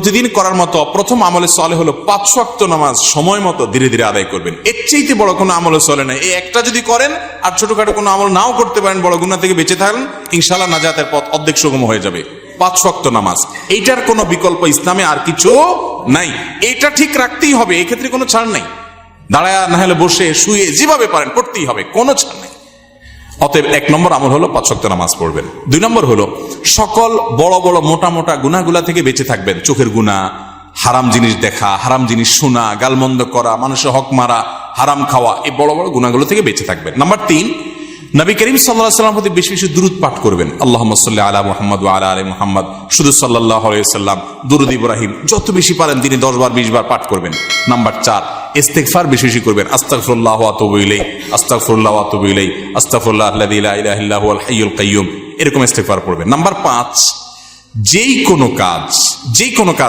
প্রতিদিন করার মতো প্রথম আমলে সলে হলো পাঁচ ওয়াক্ত নামাজ সময় মতো ধীরে ধীরে আদায় করবেন। এর চাইতে বড় কোনো আমলে চলে না এই একটা যদি করেন আর ছোটখাটো কোনো আমল নাও করতে পারেন, বড় গুণা থেকে বেঁচে থাকেন ইনশাল্লাহ নাজাতের পথ অর্ধেক সুগম হয়ে যাবে। পাঁচ ওয়াক্ত নামাজ। এইটার কোনো বিকল্প ইসলামে আর কিছু নাই। এটা ঠিক রাখতেই হবে, এক্ষেত্রে কোনো ছাড় নাই। দাঁড়ায় না হলে বসে, শুয়ে যেভাবে পারেন, করতেই হবে, কোনো ছাড় নাই। অতএব এক নম্বর আমল হলো পাঁচ ওয়াক্ত নামাজ পড়বেন। দুই নম্বর হলো সকল বড় বড় মোটা মোটা গুনাগুলা থেকে বেঁচে থাকবেন। চোখের গুণা, হারাম জিনিস দেখা, হারাম জিনিস শোনা, গালমন্দ করা, মানুষের হক মারা, হারাম খাওয়া, এই বড় বড় গুণাগুলো থেকে বেঁচে থাকবেন। নাম্বার তিন, নবী করিম সাল্লাহ সাল্লাম প্রতি বেশি বেশি দূরত পাঠ করবেন। আল্লাহ সাল্লাহ আলা মোহাম্মদ আলা আলী মোহাম্মদ। শুধু সাল্লাহ সাল্লাম দুরুদ ইব্রাহিম, যত বেশি পারেন তিনি দশ বার, বিশ বার পাঠ করবেন। নাম্বার চার ইস্তেকফার বেশি বেশি করবেন। আস্তাকফুল্লাহ ওয়া আতুবু ইলাইহি, আস্তাগফিরুল্লাহ আল্লাহ ইলাহা ইল্লা হুয়াল হাইয়ুল কাইয়্যুম। এরকম ইস্তেগফার পড়বেন। নাম্বার পাঁচ যেই কোনো কাজ যেই কোনো কাজ